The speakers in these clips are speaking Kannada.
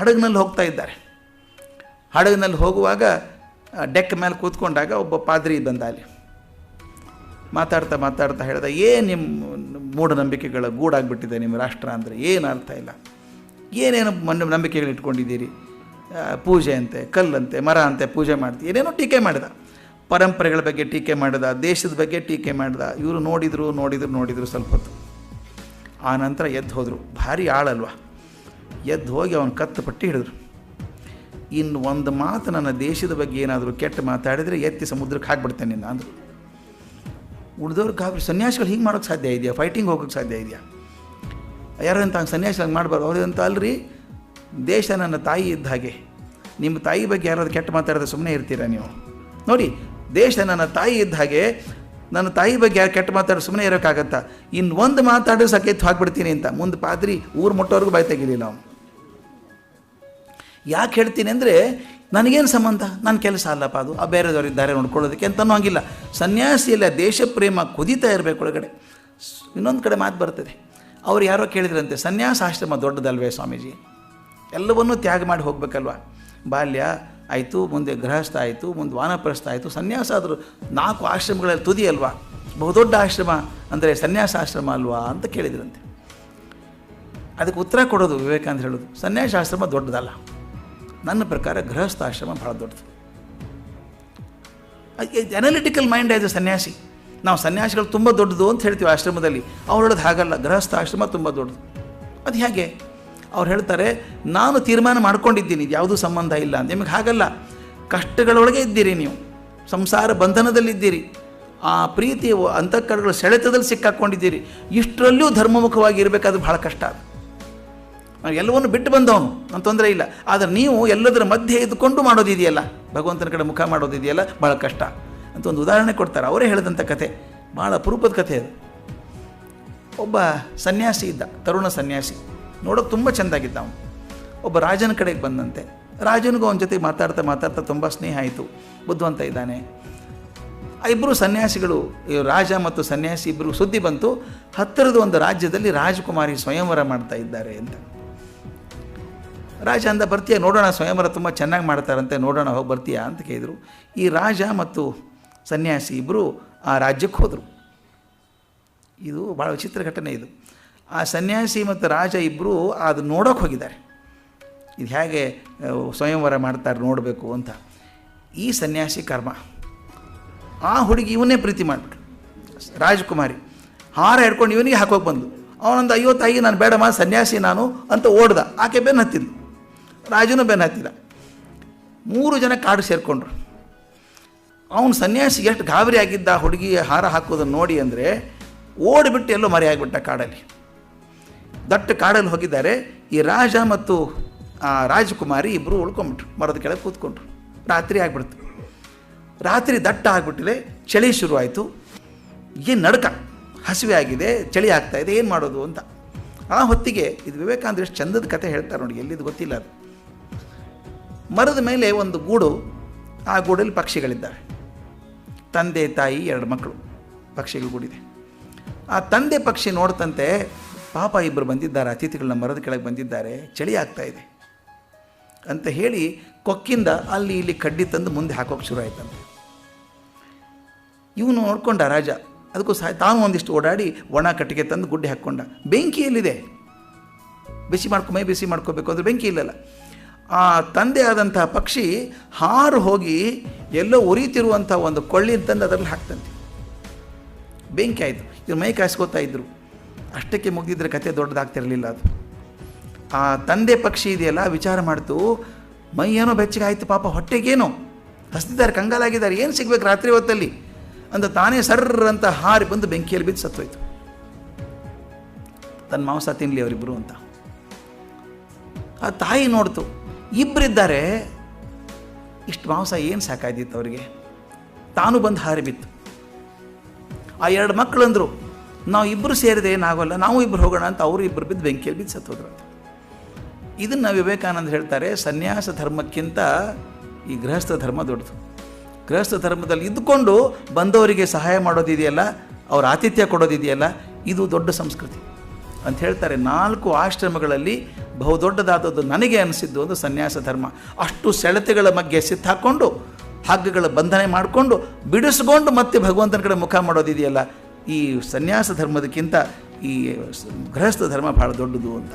ಹಡಗಿನಲ್ಲಿ ಹೋಗ್ತಾ ಇದ್ದಾರೆ. ಹಡಗಿನಲ್ಲಿ ಹೋಗುವಾಗ ಡೆಕ್ ಮೇಲೆ ಕೂತ್ಕೊಂಡಾಗ ಒಬ್ಬ ಪಾದ್ರಿ ಬಂದ ಅಲ್ಲಿ. ಮಾತಾಡ್ತಾ ಮಾತಾಡ್ತಾ ಹೇಳ್ದ, ಏನು ನಿಮ್ಮ ಮೂಢನಂಬಿಕೆಗಳ ಗೂಡಾಗ್ಬಿಟ್ಟಿದೆ ನಿಮ್ಮ ರಾಷ್ಟ್ರ ಅಂದರೆ? ಏನು ಅರ್ಥ ಇಲ್ಲ. ಏನೇನು ಮಣ್ಣು ನಂಬಿಕೆಗಳು ಇಟ್ಕೊಂಡಿದ್ದೀರಿ? ಪೂಜೆ ಅಂತೆ ಕಲ್ಲಂತೆ ಮರ ಅಂತೆ, ಪೂಜೆ ಮಾಡ್ತೀವಿ ಏನೇನೋ ಟೀಕೆ ಮಾಡಿದ. ಪರಂಪರೆಗಳ ಬಗ್ಗೆ ಟೀಕೆ ಮಾಡಿದ, ದೇಶದ ಬಗ್ಗೆ ಟೀಕೆ ಮಾಡಿದ. ಇವರು ನೋಡಿದರು ನೋಡಿದರು ನೋಡಿದರು ಸ್ವಲ್ಪ ಹೊತ್ತು. ಆ ನಂತರ ಎದ್ದು ಹೋದರು. ಭಾರಿ ಆಳಲ್ವ? ಎದ್ದು ಹೋಗಿ ಅವನು ಕತ್ತು ಪಟ್ಟಿ ಹಿಡಿದ್ರು. ಇನ್ನು ಒಂದು ಮಾತು ನನ್ನ ದೇಶದ ಬಗ್ಗೆ ಏನಾದರೂ ಕೆಟ್ಟ ಮಾತಾಡಿದರೆ ಎತ್ತಿ ಸಮುದ್ರಕ್ಕೆ ಹಾಕ್ಬಿಡ್ತೇನೆ ನಿನ್ನ ಅಂದರು. ಉಳಿದವ್ರು ಗಾಬರಿ ಸನ್ಯಾಸಿಗಳು ಹಿಂಗೆ ಮಾಡೋಕ್ಕೆ ಸಾಧ್ಯ ಇದೆಯಾ? ಫೈಟಿಂಗ್ ಹೋಗೋಕ್ಕೆ ಸಾಧ್ಯ ಇದೆಯಾ? ಯಾರು ಅಂತ ಹಂಗೆ ಸನ್ಯಾಸಿ ಹಂಗೆ ಮಾಡಬಾರ್ದು. ಅವ್ರಂತ ಅಲ್ರಿ, ದೇಶ ನನ್ನ ತಾಯಿ ಇದ್ದ ಹಾಗೆ. ನಿಮ್ಮ ತಾಯಿ ಬಗ್ಗೆ ಯಾರಾದ್ರು ಕೆಟ್ಟ ಮಾತಾಡಿದ್ರೆ ಸುಮ್ಮನೆ ಇರ್ತೀರಾ ನೀವು? ನೋಡಿ, ದೇಶ ನನ್ನ ತಾಯಿ ಇದ್ದ ಹಾಗೆ, ನನ್ನ ತಾಯಿ ಬಗ್ಗೆ ಯಾರು ಕೆಟ್ಟ ಮಾತಾಡೋ ಸುಮ್ಮನೆ ಇರೋಕ್ಕಾಗತ್ತಾ? ಇನ್ನು ಒಂದು ಮಾತಾಡೋ ಸಕೆತ್ತು ಹಾಕ್ಬಿಡ್ತೀನಿ ಅಂತ. ಮುಂದೆ ಪಾದ್ರಿ ಊರು ಮುಟ್ಟೋರ್ಗೂ ಬಾಯ್ ತೆಗಿಲಿಲ್ಲ ಅವನು. ಯಾಕೆ ಹೇಳ್ತೀನಿ ಅಂದರೆ ನನಗೇನು ಸಂಬಂಧ? ನನ್ನ ಕೆಲಸ ಅಲ್ಲಪ್ಪ ಅದು. ಆ ಬೇರೆದವರಿದ್ದಾರೆ ನೋಡ್ಕೊಳ್ಳೋದಕ್ಕೆ ಅಂತನೂ ಹಂಗಿಲ್ಲ. ಸನ್ಯಾಸಿಯಲ್ಲ ದೇಶ ಪ್ರೇಮ ಕುದೀತಾ ಇರಬೇಕು ಒಳಗಡೆ. ಇನ್ನೊಂದು ಕಡೆ ಮಾತು ಬರ್ತದೆ. ಅವ್ರು ಯಾರೋ ಕೇಳಿದ್ರಂತೆ ಸನ್ಯಾಸ ಆಶ್ರಮ ದೊಡ್ಡದಲ್ವೇ ಸ್ವಾಮೀಜಿ? ಎಲ್ಲವನ್ನೂ ತ್ಯಾಗ ಮಾಡಿ ಹೋಗಬೇಕಲ್ವ? ಬಾಲ್ಯ ಆಯಿತು, ಮುಂದೆ ಗೃಹಸ್ಥ ಆಯಿತು, ಮುಂದೆ ವಾನಪ್ರಸ್ಥ ಆಯಿತು, ಸನ್ಯಾಸ ಆದರೂ ನಾಲ್ಕು ಆಶ್ರಮಗಳಲ್ಲಿ ತುದಿ ಅಲ್ವಾ ಬಹುದೊಡ್ಡ ಆಶ್ರಮ ಅಂದರೆ ಸನ್ಯಾಸ ಆಶ್ರಮ ಅಲ್ವಾ? ಅಂತ ಕೇಳಿದ್ರಂತೆ. ಅದಕ್ಕೆ ಉತ್ತರ ಕೊಡೋದು ವಿವೇಕಾನಂದ ಹೇಳೋದು, ಸನ್ಯಾಸಾಶ್ರಮ ದೊಡ್ಡದಲ್ಲ. ನನ್ನ ಪ್ರಕಾರ ಗೃಹಸ್ಥಾಶ್ರಮ ಭಾಳ ದೊಡ್ಡದು. ಅನಾಲಿಟಿಕಲ್ ಮೈಂಡ್ ಆಯ್ತು ಸನ್ಯಾಸಿ. ನಾವು ಸನ್ಯಾಸಿಗಳು ತುಂಬ ದೊಡ್ಡದು ಅಂತ ಹೇಳ್ತೀವಿ ಆಶ್ರಮದಲ್ಲಿ. ಅವ್ರು ಹೇಳೋದು ಹಾಗಲ್ಲ, ಗೃಹಸ್ಥ ಆಶ್ರಮ ತುಂಬ ದೊಡ್ಡದು. ಅದು ಹೇಗೆ? ಅವ್ರು ಹೇಳ್ತಾರೆ, ನಾನು ತೀರ್ಮಾನ ಮಾಡ್ಕೊಂಡಿದ್ದೀನಿ ಯಾವುದೂ ಸಂಬಂಧ ಇಲ್ಲ ನಿಮಗೆ ಹಾಗಲ್ಲ, ಕಷ್ಟಗಳೊಳಗೆ ಇದ್ದೀರಿ ನೀವು. ಸಂಸಾರ ಬಂಧನದಲ್ಲಿದ್ದೀರಿ ಆ ಪ್ರೀತಿ ಅಂತಃಕರಣಗಳ ಸೆಳೆತದಲ್ಲಿ ಸಿಕ್ಕಾಕೊಂಡಿದ್ದೀರಿ. ಇಷ್ಟರಲ್ಲೂ ಧರ್ಮಮುಖವಾಗಿ ಇರಬೇಕಾದ್ರೆ ಭಾಳ ಕಷ್ಟ. ಅದು ನಾವು ಎಲ್ಲವನ್ನು ಬಿಟ್ಟು ಬಂದವನು ಅಂತ ತೊಂದರೆ ಇಲ್ಲ. ಆದರೆ ನೀವು ಎಲ್ಲದರ ಮಧ್ಯೆ ಇದ್ದುಕೊಂಡು ಮಾಡೋದಿದೆಯಲ್ಲ? ಭಗವಂತನ ಕಡೆ ಮುಖ ಮಾಡೋದಿದೆಯಲ್ಲ? ಭಾಳ ಕಷ್ಟ. ಅಂತ ಒಂದು ಉದಾಹರಣೆ ಕೊಡ್ತಾರೆ. ಅವರೇ ಹೇಳಿದಂಥ ಕಥೆ ಭಾಳ ಅಪರೂಪದ ಕಥೆ ಅದು. ಒಬ್ಬ ಸನ್ಯಾಸಿ ಇದ್ದ, ತರುಣ ಸನ್ಯಾಸಿ. ನೋಡೋಕೆ ತುಂಬ ಚೆಂದಾಗಿದ್ದ ಅವನು. ಒಬ್ಬ ರಾಜನ ಕಡೆಗೆ ಬಂದಂತೆ. ರಾಜನಿಗೂ ಅವನ ಜೊತೆ ಮಾತಾಡ್ತಾ ಮಾತಾಡ್ತಾ ತುಂಬ ಸ್ನೇಹ ಆಯಿತು. ಬುದ್ಧಿವಂತ ಇದ್ದಾನೆ. ಆ ಇಬ್ಬರು ಸನ್ಯಾಸಿಗಳು ರಾಜ ಮತ್ತು ಸನ್ಯಾಸಿ ಇಬ್ಬರು ಸುದ್ದಿ ಬಂತು. ಹತ್ತಿರದ ಒಂದು ರಾಜ್ಯದಲ್ಲಿ ರಾಜಕುಮಾರಿ ಸ್ವಯಂವರ ಮಾಡ್ತಾ ಇದ್ದಾರೆ ಅಂತ. ರಾಜ ಅಂದ, ಬರ್ತೀಯ, ನೋಡೋಣ, ಸ್ವಯಂವರ ತುಂಬ ಚೆನ್ನಾಗಿ ಮಾಡ್ತಾರಂತೆ, ನೋಡೋಣ, ಹೋಗಿ ಬರ್ತೀಯಾ ಅಂತ ಕೇಳಿದರು. ಈ ರಾಜ ಮತ್ತು ಸನ್ಯಾಸಿ ಇಬ್ಬರು ಆ ರಾಜ್ಯಕ್ಕೆ ಹೋದರು. ಇದು ಭಾಳ ವಿಚಿತ್ರ ಘಟನೆ ಇದು. ಆ ಸನ್ಯಾಸಿ ಮತ್ತು ರಾಜ ಇಬ್ಬರು ಅದು ನೋಡೋಕೆ ಹೋಗಿದ್ದಾರೆ. ಇದು ಹೇಗೆ ಸ್ವಯಂವರ ಮಾಡ್ತಾರೆ ನೋಡಬೇಕು ಅಂತ. ಈ ಸನ್ಯಾಸಿ ಕರ್ಮ. ಆ ಹುಡುಗಿ ಇವನ್ನೇ ಪ್ರೀತಿ ಮಾಡಿಬಿಟ್ಟು ರಾಜಕುಮಾರಿ, ಹಾರ ಹಿಡ್ಕೊಂಡು ಇವನಿಗೆ ಹಾಕೋಕೆ ಬಂದು ಅವನೊಂದು ಅಯ್ಯೋ ತಾಯಿ ನಾನು ಬೇಡಮ್ಮ, ಸನ್ಯಾಸಿ ನಾನು ಅಂತ ಓಡ್ದ. ಆಕೆ ಬೆನ್ನು ಹತ್ತಿದ್ಲು. ರಾಜನು ಬೆನ್ನ ಹತ್ತಿದ. ಮೂರು ಜನ ಕಾಡು ಸೇರಿಕೊಂಡ್ರು. ಅವನು ಸನ್ಯಾಸಿ ಎಷ್ಟು ಗಾಬರಿ ಆಗಿದ್ದ ಆ ಹುಡುಗಿ ಹಾರ ಹಾಕೋದನ್ನು ನೋಡಿ ಅಂದರೆ ಓಡಿಬಿಟ್ಟು ಎಲ್ಲೋ ಮರೆಯಾಗಿಬಿಟ್ಟ ಕಾಡಲ್ಲಿ. ದಟ್ಟ ಕಾಡಲ್ಲಿ ಹೋಗಿದ್ದಾರೆ. ಈ ರಾಜ ಮತ್ತು ಆ ರಾಜಕುಮಾರಿ ಇಬ್ಬರು ಉಳ್ಕೊಂಬಿಟ್ರು. ಮರದ ಕೆಳಗೆ ಕೂತ್ಕೊಂಡ್ರು. ರಾತ್ರಿ ಆಗಿಬಿಡ್ತು. ರಾತ್ರಿ ದಟ್ಟ ಆಗಿಬಿಟ್ಟಿದೆ ಚಳಿ ಶುರುವಾಯಿತು. ಏನು ನಡಕ? ಹಸಿವೆ ಆಗಿದೆ, ಚಳಿ ಆಗ್ತಾ ಇದೆ, ಏನು ಮಾಡೋದು ಅಂತ. ಆ ಹೊತ್ತಿಗೆ ಇದು ವಿವೇಕಾನಂದ ಎಷ್ಟು ಚಂದದ ಕತೆ ಹೇಳ್ತಾರೆ ನೋಡಿ, ಎಲ್ಲಿದು ಗೊತ್ತಿಲ್ಲ ಅದು. ಮರದ ಮೇಲೆ ಒಂದು ಗೂಡು, ಆ ಗೂಡಲ್ಲಿ ಪಕ್ಷಿಗಳಿದ್ದಾವೆ. ತಂದೆ, ತಾಯಿ, ಎರಡು ಮಕ್ಕಳು ಪಕ್ಷಿಗಳು ಗೂಡಿದೆ. ಆ ತಂದೆ ಪಕ್ಷಿ ನೋಡ್ತಂತೆ ಪಾಪ ಇಬ್ಬರು ಬಂದಿದ್ದಾರೆ, ಅತಿಥಿಗಳನ್ನ ಮರದ ಕೆಳಗೆ ಬಂದಿದ್ದಾರೆ, ಚಳಿ ಆಗ್ತಾ ಇದೆ ಅಂತ ಹೇಳಿ ಕೊಕ್ಕಿಂದ ಅಲ್ಲಿ ಇಲ್ಲಿ ಕಡ್ಡಿ ತಂದು ಮುಂದೆ ಹಾಕೋಕೆ ಶುರು ಆಯ್ತಂತೆ. ಇವನು ನೋಡ್ಕೊಂಡ ರಾಜ, ಅದಕ್ಕೂ ಸಹ ತಾನು ಒಂದಿಷ್ಟು ಓಡಾಡಿ ಒಣ ಕಟ್ಟಿಗೆ ತಂದು ಗುಡ್ಡೆ ಹಾಕ್ಕೊಂಡ. ಬೆಂಕಿ ಎಲ್ಲಿದೆ? ಬಿಸಿ ಮಾಡ್ಕೊ, ಮೈ ಬಿಸಿ ಮಾಡ್ಕೋಬೇಕು ಅಂದರೆ ಬೆಂಕಿ ಇಲ್ಲಲ್ಲ. ಆ ತಂದೆ ಆದಂತಹ ಪಕ್ಷಿ ಹಾರು ಹೋಗಿ ಎಲ್ಲೋ ಉರಿತಿರುವಂಥ ಒಂದು ಕೊಳ್ಳಿನ ತಂದು ಅದರಲ್ಲಿ ಹಾಕ್ತಂತೆ. ಬೆಂಕಿ ಆಯಿತು. ಇದು ಮೈ ಕಾಯಿಸ್ಕೋತಾ ಇದ್ದರು ಅಷ್ಟಕ್ಕೆ ಮುಗಿದಿದ್ರೆ ಕತೆ ದೊಡ್ಡದಾಗ್ತಿರಲಿಲ್ಲ ಅದು. ಆ ತಂದೆ ಪಕ್ಷಿ ಇದೆಯಲ್ಲ, ವಿಚಾರ ಮಾಡ್ತು, ಮೈ ಏನೋ ಬೆಚ್ಚಗೆ ಆಯಿತು ಪಾಪ, ಹೊಟ್ಟೆಗೇನೋ? ಹಸ್ತಿದ್ದಾರೆ, ಕಂಗಾಲಾಗಿದ್ದಾರೆ, ಏನು ಸಿಗ್ಬೇಕು ರಾತ್ರಿ ಹೊತ್ತಲ್ಲಿ? ಅಂತ ತಾನೇ ಸರ್ರ ಅಂತ ಹಾರಿ ಬಂದು ಬೆಂಕಿಯಲ್ಲಿ ಬಿದ್ದು ಸತ್ತೋಯ್ತು. ತನ್ನ ಮಾಂಸ ತಿನ್ನಲಿ ಅವರಿಬ್ಬರು ಅಂತ. ಆ ತಾಯಿ ನೋಡ್ತು ಇಬ್ಬರಿದ್ದಾರೆ ಇಷ್ಟು ಮಾಂಸ ಏನು ಸಾಕಾಯ್ತಿತ್ತು ಅವರಿಗೆ? ತಾನು ಬಂದು ಹಾರಿ ಬಿತ್ತು. ಆ ಎರಡು ಮಕ್ಕಳಂದರು ನಾವು ಇಬ್ಬರು ಸೇರಿದೆ ಏನಾಗೋಲ್ಲ, ನಾವು ಇಬ್ಬರು ಹೋಗೋಣ ಅಂತ ಅವರು ಇಬ್ಬರು ಬಿದ್ದು ಬೆಂಕಿಯಲ್ಲಿ ಬಿದ್ದು ಸತ್ತೋದ್ರು ಅಂತ. ಇದನ್ನು ವಿವೇಕಾನಂದ ಹೇಳ್ತಾರೆ, ಸನ್ಯಾಸ ಧರ್ಮಕ್ಕಿಂತ ಈ ಗೃಹಸ್ಥ ಧರ್ಮ ದೊಡ್ಡದು. ಗೃಹಸ್ಥ ಧರ್ಮದಲ್ಲಿ ಇದ್ದುಕೊಂಡು ಬಂದವರಿಗೆ ಸಹಾಯ ಮಾಡೋದಿದೆಯಲ್ಲ, ಅವ್ರ ಆತಿಥ್ಯ ಕೊಡೋದಿದೆಯಲ್ಲ, ಇದು ದೊಡ್ಡ ಸಂಸ್ಕೃತಿ. ಅಂತ ಹೇಳ್ತಾರೆ, ನಾಲ್ಕು ಆಶ್ರಮಗಳಲ್ಲಿ ಬಹುದೊಡ್ಡದಾದದ್ದು ನನಗೆ ಅನಿಸಿದ್ದು ಒಂದು ಸನ್ಯಾಸ ಧರ್ಮ. ಅಷ್ಟು ಸೆಳೆತಗಳ ಮಧ್ಯೆ ಸಿತ್ತಾಕ್ಕೊಂಡು ಹಗ್ಗಗಳ ಬಂಧನೆ ಮಾಡಿಕೊಂಡು, ಬಿಡಿಸ್ಕೊಂಡು ಮತ್ತೆ ಭಗವಂತನ ಕಡೆ ಮುಖ ಮಾಡೋದಿದೆಯಲ್ಲ ಈ ಸನ್ಯಾಸ ಧರ್ಮದಕ್ಕಿಂತ ಈ ಗೃಹಸ್ಥ ಧರ್ಮ ಭಾಳ ದೊಡ್ಡದು ಅಂತ.